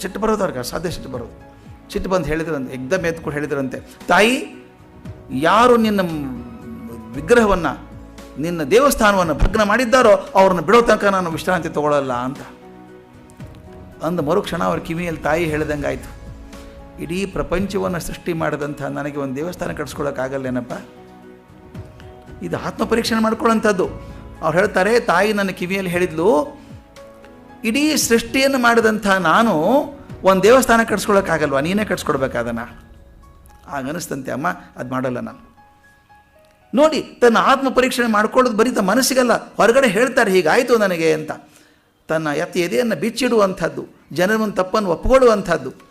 ಸಿಟ್ಟು ಬರೋದು ಅವ್ರಿಗೆ ಸಾಧ್ಯ ಸಿಟ್ಟು ಬರೋದು. ಸಿಟ್ಟು ಬಂದು ಹೇಳಿದ್ರಂತೆ, ಎಕ್ದಮ್ ಎತ್ಕೊಂಡು ಹೇಳಿದ್ರಂತೆ, ತಾಯಿ, ಯಾರು ನಿನ್ನ ವಿಗ್ರಹವನ್ನು, ನಿನ್ನ ದೇವಸ್ಥಾನವನ್ನು ಭಗ್ನ ಮಾಡಿದ್ದಾರೋ ಅವ್ರನ್ನ ಬಿಡೋ ತನಕ ನಾನು ವಿಶ್ರಾಂತಿ ತಗೊಳ್ಳಲ್ಲ ಅಂತ. ಅಂದ ಮರುಕ್ಷಣ ಅವ್ರ ಕಿವಿಯಲ್ಲಿ ತಾಯಿ ಹೇಳ್ದಂಗೆ ಆಯಿತು ಇಡೀ ಪ್ರಪಂಚವನ್ನು ಸೃಷ್ಟಿ ಮಾಡಿದಂಥ ನನಗೆ ಒಂದು ದೇವಸ್ಥಾನ ಕಟ್ಸ್ಕೊಳಕ್ಕಾಗಲ್ಲೇನಪ್ಪ? ಇದು ಆತ್ಮ ಪರೀಕ್ಷಣೆ ಮಾಡ್ಕೊಳ್ಳೋಂಥದ್ದು. ಅವ್ರು ಹೇಳ್ತಾರೆ, ತಾಯಿ ನನ್ನ ಕಿವಿಯಲ್ಲಿ ಹೇಳಿದ್ಲು, ಇಡೀ ಸೃಷ್ಟಿಯನ್ನು ಮಾಡಿದಂಥ ನಾನು ಒಂದು ದೇವಸ್ಥಾನ ಕಟ್ಸ್ಕೊಳ್ಳೋಕ್ಕಾಗಲ್ವ ನೀನೇ ಕಟ್ಸ್ಕೊಡ್ಬೇಕಾದನ ಆಗ ಅನಿಸ್ತಂತೆ, ಅಮ್ಮ, ಅದು ಮಾಡಲ್ಲ ನಾನು. ನೋಡಿ, ತನ್ನ ಆತ್ಮ ಪರೀಕ್ಷಣೆ ಮಾಡ್ಕೊಳ್ಳೋದು ಬರೀ ತ ಮನಸ್ಸಿಗಲ್ಲ, ಹೊರಗಡೆ ಹೇಳ್ತಾರೆ, ಹೀಗಾಯಿತು ನನಗೆ ಅಂತ. ತನ್ನ ಎತ್ತ ಎದೆಯನ್ನು ಬಿಚ್ಚಿಡುವಂಥದ್ದು ಜನರ ಒಂದು ತಪ್ಪನ್ನು ಒಪ್ಪಿಕೊಳ್ಳುವಂಥದ್ದು.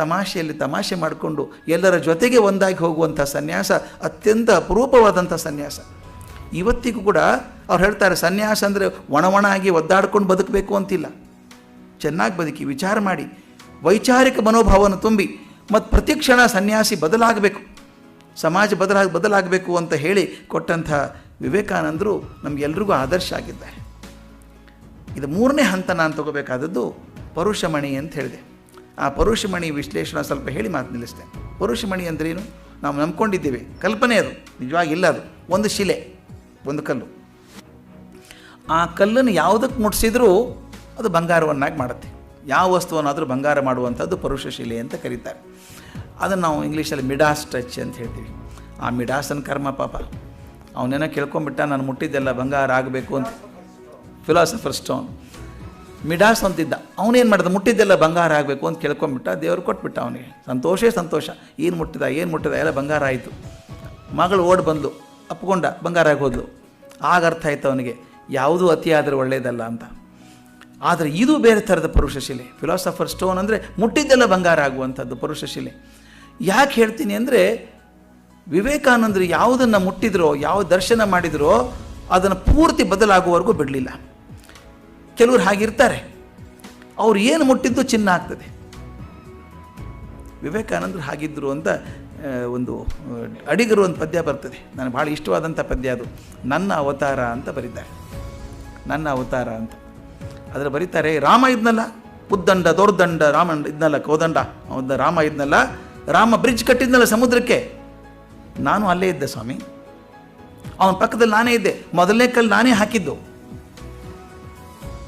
ತಮಾಷೆಯಲ್ಲಿ ತಮಾಷೆ ಮಾಡಿಕೊಂಡು ಎಲ್ಲರ ಜೊತೆಗೆ ಒಂದಾಗಿ ಹೋಗುವಂಥ ಸನ್ಯಾಸ, ಅತ್ಯಂತ ಅಪರೂಪವಾದಂಥ ಸನ್ಯಾಸ. ಇವತ್ತಿಗೂ ಕೂಡ ಅವ್ರು ಹೇಳ್ತಾರೆ, ಸನ್ಯಾಸ ಅಂದರೆ ಒಣ ಒಣ ಆಗಿ ಒದ್ದಾಡ್ಕೊಂಡು ಬದುಕಬೇಕು ಅಂತಿಲ್ಲ. ಚೆನ್ನಾಗಿ ಬದುಕಿ, ವಿಚಾರ ಮಾಡಿ. ವೈಚಾರಿಕ ಮನೋಭಾವವನ್ನು ತುಂಬಿ ಮತ್ತು ಪ್ರತಿಕ್ಷಣ ಸನ್ಯಾಸಿ ಬದಲಾಗಬೇಕು. ಸಮಾಜ ಬದಲಾ ಬದಲಾಗಬೇಕು ಅಂತ ಹೇಳಿ ಕೊಟ್ಟಂಥ ವಿವೇಕಾನಂದರು ನಮಗೆಲ್ರಿಗೂ ಆದರ್ಶ ಆಗಿದ್ದಾರೆ. ಇದು ಮೂರನೇ ಹಂತ ನಾನು ತಗೋಬೇಕಾದದ್ದು ಪರುಷಮಣಿ ಅಂತ ಹೇಳಿದೆ. ಆ ಪರುಷಮಣಿ ವಿಶ್ಲೇಷಣೆ ಸ್ವಲ್ಪ ಹೇಳಿ ಮಾತು ನಿಲ್ಲಿಸ್ತೇನೆ. ಪರುಷಮಣಿ ಅಂದ್ರೇನು? ನಾವು ನಂಬ್ಕೊಂಡಿದ್ದೇವೆ. ಕಲ್ಪನೆ ಅದು. ನಿಜವಾಗಿ ಇಲ್ಲ ಅದು. ಒಂದು ಶಿಲೆ, ಒಂದು ಕಲ್ಲು. ಆ ಕಲ್ಲನ್ನು ಯಾವುದಕ್ಕೆ ಮುಟ್ಸಿದ್ರೂ ಅದು ಬಂಗಾರವನ್ನಾಗಿ ಮಾಡುತ್ತೆ. ಯಾವ ವಸ್ತುವನ್ನಾದರೂ ಬಂಗಾರ ಮಾಡುವಂಥದ್ದು ಪರುಷ ಶಿಲೆ ಅಂತ ಕರೀತಾರೆ. ಅದನ್ನು ನಾವು ಇಂಗ್ಲೀಷಲ್ಲಿ ಮಿಡಾಸ್ ಟಚ್ ಅಂತ ಹೇಳ್ತೀವಿ. ಆ ಮಿಡಾಸನ ಕರ್ಮ ಪಾಪ. ಅವನೇನೋ ಕೇಳ್ಕೊಂಬಿಟ್ಟ ನಾನು ಮುಟ್ಟಿದ್ದೆಲ್ಲ ಬಂಗಾರ ಆಗಬೇಕು ಅಂತ. ಫಿಲಾಸಫರ್ ಸ್ಟೋನ್ ಮಿಡಾಸ್ ಅಂತಿದ್ದ. ಅವನೇನು ಮಾಡಿದ? ಮುಟ್ಟಿದ್ದೆಲ್ಲ ಬಂಗಾರ ಆಗಬೇಕು ಅಂತ ಕೇಳ್ಕೊಂಬಿಟ್ಟ ದೇವರು ಕೊಟ್ಬಿಟ್ಟ ಅವನಿಗೆ. ಸಂತೋಷೇ ಸಂತೋಷ. ಏನು ಮುಟ್ಟಿದ ಏನು ಮುಟ್ಟಿದ ಎಲ್ಲ ಬಂಗಾರ ಆಯಿತು. ಮಗಳು ಓಡ್ ಬಂದು ಅಪ್ಕೊಂಡ ಬಂಗಾರ ಆಗೋದ್ಲು ಆಗ ಅರ್ಥ ಆಯ್ತು ಅವನಿಗೆ, ಯಾವುದೂ ಅತಿಯಾದರೆ ಒಳ್ಳೆಯದಲ್ಲ ಅಂತ. ಆದರೆ ಇದು ಬೇರೆ ಥರದ ಪುರುಷಶಿಲೆ ಫಿಲಾಸಫರ್ ಸ್ಟೋನ್ ಅಂದರೆ ಮುಟ್ಟಿದ್ದೆಲ್ಲ ಬಂಗಾರ ಆಗುವಂಥದ್ದು ಪುರುಷಶಿಲೆ ಯಾಕೆ ಹೇಳ್ತೀನಿ ಅಂದರೆ, ವಿವೇಕಾನಂದರು ಯಾವುದನ್ನು ಮುಟ್ಟಿದ್ರೋ, ಯಾವ ದರ್ಶನ ಮಾಡಿದ್ರೋ, ಅದನ್ನು ಪೂರ್ತಿ ಬದಲಾಗುವವರೆಗೂ ಬಿಡಲಿಲ್ಲ. ಕೆಲವರು ಹಾಗಿರ್ತಾರೆ. ಅವ್ರು ಏನು ಮುಟ್ಟಿದ್ದು ಚಿನ್ನ ಆಗ್ತದೆ. ವಿವೇಕಾನಂದರು ಹಾಗಿದ್ದರು ಅಂತ ಒಂದು ಅಡಿಗರು ಒಂದು ಪದ್ಯ ಬರ್ತದೆ. ನನಗೆ ಭಾಳ ಇಷ್ಟವಾದಂಥ ಪದ್ಯ ಅದು. ನನ್ನ ಅವತಾರ ಅಂತ ಬರೀತಾರೆ. ನನ್ನ ಅವತಾರ ಅಂತ. ಅದರ ಬರೀತಾರೆ, ರಾಮ ಇದ್ನಲ್ಲ, ಉದ್ದಂಡ, ದೊರ್ದಂಡ, ರಾಮ ಇದ್ನಲ್ಲ, ಕೋದಂಡ. ಅವನ ರಾಮ ಇದ್ನಲ್ಲ, ರಾಮ ಬ್ರಿಡ್ಜ್ ಕಟ್ಟಿದ್ನಲ್ಲ ಸಮುದ್ರಕ್ಕೆ. ನಾನು ಅಲ್ಲೇ ಇದ್ದೆ ಸ್ವಾಮಿ. ಅವನ ಪಕ್ಕದಲ್ಲಿ ನಾನೇ ಇದ್ದೆ. ಮೊದಲನೇ ಕಲ್ಲು ನಾನೇ ಹಾಕಿದ್ದು.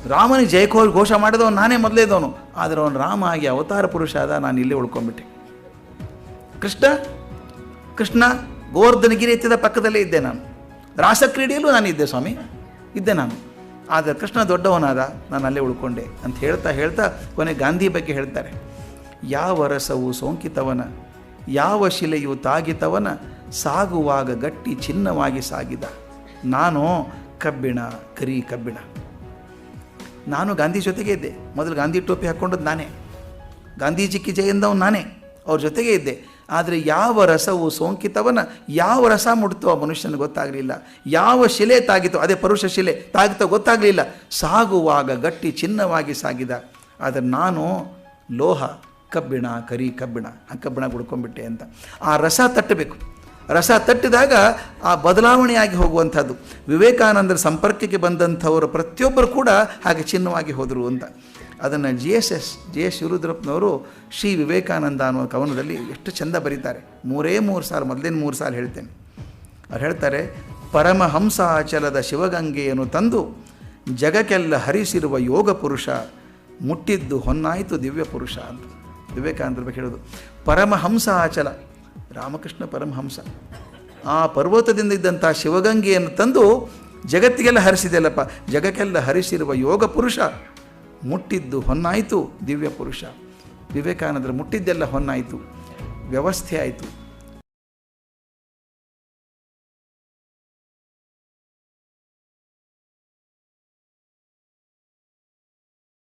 ರಾಮನಿಗೆ ಜಯಕೋ ಘೋಷ ಮಾಡಿದವನು, ನಾನೇ ಮೊದಲೇದವನು ಆದರೆ ಅವನು ರಾಮ ಆಗಿ ಅವತಾರ ಪುರುಷ ಆದ ನಾನು ಇಲ್ಲೇ ಉಳ್ಕೊಂಡ್ಬಿಟ್ಟೆ. ಕೃಷ್ಣ ಕೃಷ್ಣ ಗೋವರ್ಧನಗಿರಿ ಎತ್ತಿದ ಪಕ್ಕದಲ್ಲೇ ಇದ್ದೆ ನಾನು. ರಾಸಕ್ರೀಡೆಯಲ್ಲೂ ನಾನು ಇದ್ದೆ ಸ್ವಾಮಿ, ಇದ್ದೆ ನಾನು. ಆದರೆ ಕೃಷ್ಣ ದೊಡ್ಡವನಾದ ನಾನು ಅಲ್ಲೇ ಉಳ್ಕೊಂಡೆ ಅಂತ ಹೇಳ್ತಾ ಹೇಳ್ತಾ ಕೊನೆ ಗಾಂಧಿ ಬಗ್ಗೆ ಹೇಳ್ತಾರೆ. ಯಾವ ರಸವು ಸೋಂಕಿತವನ, ಯಾವ ಶಿಲೆಯು ತಾಗಿತವನ, ಸಾಗುವಾಗ ಗಟ್ಟಿ ಚಿನ್ನವಾಗಿ ಸಾಗಿದ. ನಾನು ಕಬ್ಬಿಣ, ಕರಿ ಕಬ್ಬಿಣ. ನಾನು ಗಾಂಧಿ ಜೊತೆಗೆ ಇದ್ದೆ. ಮೊದಲು ಗಾಂಧಿ ಟೋಪಿ ಹಾಕ್ಕೊಂಡದ್ದು ನಾನೇ. ಗಾಂಧೀಜಿಕ್ಕಿ ಜಯಂದವ್ ನಾನೇ. ಅವ್ರ ಜೊತೆಗೆ ಇದ್ದೆ. ಆದರೆ ಯಾವ ರಸವು ಸೋಂಕಿತವನ, ಯಾವ ರಸ ಮುಡ್ತೋ ಆ ಮನುಷ್ಯನಿಗೆ ಗೊತ್ತಾಗಲಿಲ್ಲ. ಯಾವ ಶಿಲೆ ತಾಗಿತೋ, ಅದೇ ಪರುಷ ಶಿಲೆ ತಾಗಿತೋ ಗೊತ್ತಾಗಲಿಲ್ಲ. ಸಾಗುವಾಗ ಗಟ್ಟಿ ಚಿನ್ನವಾಗಿ ಸಾಗಿದ. ಆದರೆ ನಾನು ಲೋಹ, ಕಬ್ಬಿಣ, ಕರಿ ಕಬ್ಬಿಣ ಆ ಕಬ್ಬಿಣ ಗುಡ್ಕೊಂಡ್ಬಿಟ್ಟೆ ಅಂತ. ಆ ರಸ ತಟ್ಟಬೇಕು. ರಸ ತಟ್ಟಿದಾಗ ಆ ಬದಲಾವಣೆಯಾಗಿ ಹೋಗುವಂಥದ್ದು. ವಿವೇಕಾನಂದರ ಸಂಪರ್ಕಕ್ಕೆ ಬಂದಂಥವರು ಪ್ರತಿಯೊಬ್ಬರು ಕೂಡ ಹಾಗೆ ಚಿನ್ನವಾಗಿ ಹೋದರು ಅಂತ. ಅದನ್ನು G S S, G S ಶಿವರುದ್ರಪ್ಪನವರು Shri Vivekananda ಅನ್ನುವ ಕವನದಲ್ಲಿ ಎಷ್ಟು ಚಂದ ಬರೀತಾರೆ. ಮೂರೇ ಮೂರು ಸಾಲು, ಮೊದಲೇನು ಮೂರು ಸಾಲು ಹೇಳ್ತೇನೆ. ಅವ್ರು ಹೇಳ್ತಾರೆ ಪರಮಹಂಸಾಚಲದ ಶಿವಗಂಗೆಯನ್ನು ತಂದು ಜಗಕ್ಕೆಲ್ಲ ಹರಿಸಿರುವ ಯೋಗ ಪುರುಷ, ಮುಟ್ಟಿದ್ದು ಹೊನ್ನಾಯಿತು ದಿವ್ಯ ಪುರುಷ ಅಂತ ವಿವೇಕಾನಂದರ ಬಗ್ಗೆ ಹೇಳೋದು. ಪರಮಹಂಸ ಆಚಲ ರಾಮಕೃಷ್ಣ ಪರಮಹಂಸ. ಆ ಪರ್ವತದಿಂದ ಇದ್ದಂಥ ಶಿವಗಂಗೆಯನ್ನು ತಂದು ಜಗತ್ತಿಗೆಲ್ಲ ಹರಿಸಿದೆಯಲ್ಲಪ್ಪ ಜಗಕ್ಕೆಲ್ಲ ಹರಿಸಿರುವ ಯೋಗ ಪುರುಷ ಮುಟ್ಟಿದ್ದು ಹೊನ್ನಾಯಿತು, ದಿವ್ಯ ಪುರುಷ. ವಿವೇಕಾನಂದರು ಮುಟ್ಟಿದ್ದೆಲ್ಲ ಹೊನ್ನಾಯಿತು. ವ್ಯವಸ್ಥೆ ಆಯಿತು.